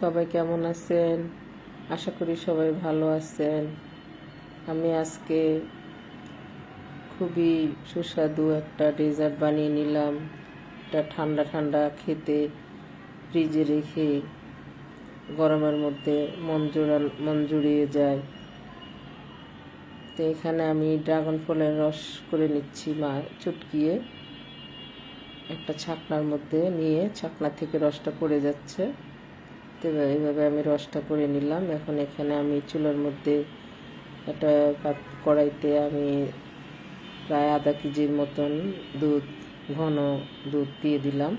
সবাই কেমন আছেন? আশা করি সবাই ভালো আছেন। আমি আজকে খুবই সুস্বাদু একটা ডেজার্ট বানিয়ে নিলাম। এটা ঠান্ডা ঠান্ডা খেতে ফ্রিজে রেখে গরমের মধ্যে মন জোড়ান মন জুড়িয়ে যায়। তো এখানে আমি ড্রাগন ফলের রস করে নিচ্ছি মা, চুটকিয়ে। একটা ছাকনার মধ্যে নিয়ে ছাকনা থেকে রসটা পড়ে যাচ্ছে। তো এবার এইভাবে আমি রসটা করে নিলাম। এখন এখানে আমি চুলার মধ্যে একটা কড়াইতে আমি প্রায় আধা কেজির মতন দুধ, ঘন দুধ দিয়ে দিলাম।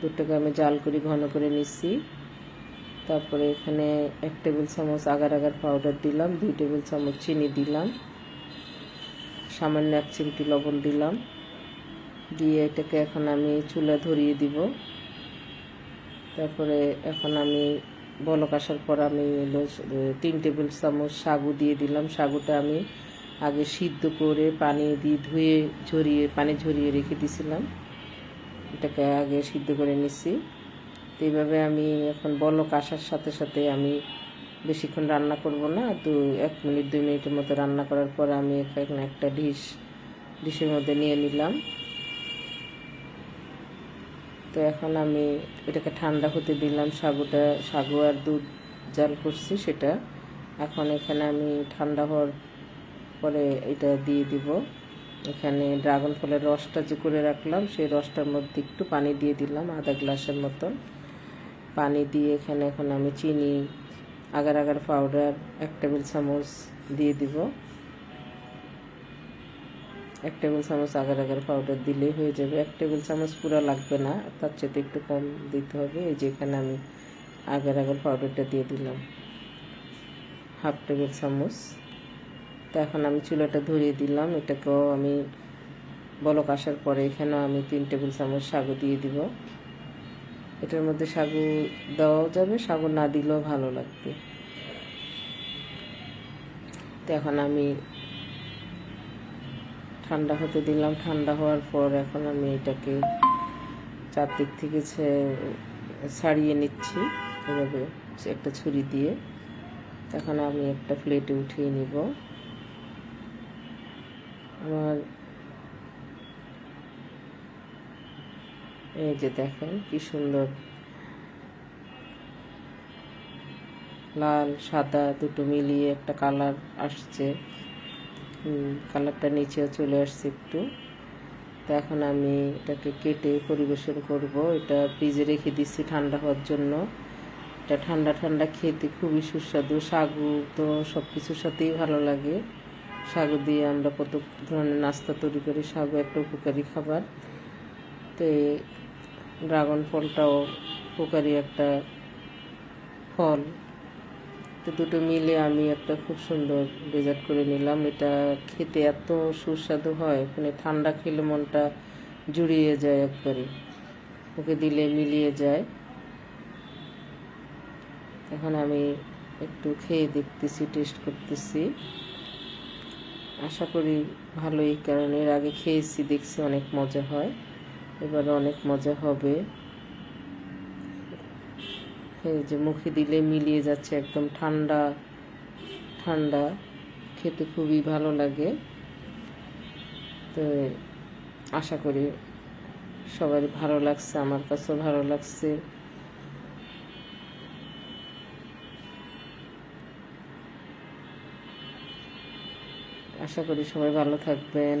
দুধটাকে আমি জাল করে ঘন করে নিচ্ছি। তারপরে এখানে এক টেবিল চামচ আগার আগার পাউডার দিলাম, দুই টেবিল চামচ চিনি দিলাম, সামান্য এক চিমটি লবণ দিলাম। দিয়ে এটাকে এখন আমি চুলা ধরিয়ে দিব। তারপরে এখন আমি বলক আসার পর আমি তিন টেবিল চামচ সাগু দিয়ে দিলাম। সাগুটা আমি আগে সিদ্ধ করে পানি দিয়ে ধুয়ে ঝরিয়ে, পানি ঝরিয়ে রেখে দিয়েছিলাম এটাকে আগে সিদ্ধ করে নিচ্ছি তো এইভাবে আমি এখন বলক আসার সাথে সাথে আমি বেশিক্ষণ রান্না করব না। দু এক মিনিট, দুই মিনিটের মতো রান্না করার পর আমি একটা ডিশ, ডিশের মধ্যে নিয়ে নিলাম। তো এখন আমি এটাকে ঠান্ডা হতে দিলাম সাগুটা সাগু আর দুধ জাল করছি সেটা। এখন এখানে আমি ঠান্ডা হওয়ার পরে এটা দিয়ে দিব। এখানে ড্রাগন ফলের রসটা যে করে রাখলাম, সেই রসটার মধ্যে একটু পানি দিয়ে দিলাম, আধা গ্লাসের মতন। পানি দিয়ে এখানে এখন আমি চিনি, আগার আগার পাউডার, এক টেবিল চামচ দিয়ে দিব। এক টেবিল চামচ আগার আগার পাউডার দিলেই হয়ে যাবে। এক টেবিল চামচ পুরো লাগবে না, তার চেয়ে একটু কম দিতে হবে। এই যে এখানে আমি আগার আগার পাউডারটা দিয়ে দিলাম। হাফ টেবিল চামচ। তো এখন আমি চুলাটা ধরিয়ে দিলাম। এটাকেও আমি বলক আসার পরে এখানেও আমি তিন টেবিল চামচ সাগু দিয়ে দিব। এটার মধ্যে সাগু দেওয়াও যাবে, সাগু না দিলেও ভালো লাগবে। তো এখন আমি ঠান্ডা হতে দিলাম। ঠান্ডা হওয়ার পর এখন আমি এটাকে চারদিক থেকে ছাড়িয়ে নিচ্ছি এভাবে একটা ছুরি দিয়ে। এখন আমি একটা প্লেটে উঠিয়ে নিব। আমার এই যে দেখেন কি সুন্দর। লাল, সাদা দুটো মিলিয়ে একটা কালার আসছে। কালারটা নিচেও চলে আসছে একটু। তো এখন আমি এটাকে কেটে পরিবেশন করব। এটা ফ্রিজে রেখে দিচ্ছি ঠান্ডা হওয়ার জন্য। এটা ঠান্ডা ঠান্ডা খেতে খুবই সুস্বাদু। সাগু তো সব কিছুর সাথেই ভালো লাগে। সাগু দিয়ে আমরা কত ধরনের নাস্তা তৈরি করি। সাগু একটা উপকারী খাবার। তো ড্রাগন ফলটাও উপকারী একটা ফল। তো দুটো মিলে আমি একটা খুব সুন্দর ডেজার্ট করে নিলাম। এটা খেতে এত সুস্বাদু হয় মানে ঠান্ডা খেলে মনটা জুড়িয়ে যায় একবারে। ওকে দিলে মিলিয়ে যায়। এখন আমি একটু খেয়ে দেখতেছি টেস্ট করতেছি। আশা করি ভালোই, কারণ এর আগে খেয়েছি, দেখছি অনেক মজা হয়। এবার অনেক মজা হবে। এই যে মুখে দিলে মিলিয়ে যাচ্ছে একদম ঠান্ডা ঠান্ডা। খেতে খুবই ভালো লাগে। তো আশা করি সবার ভালো লাগছে, আমার কাছেও ভালো লাগছে। আশা করি সবাই ভালো থাকবেন।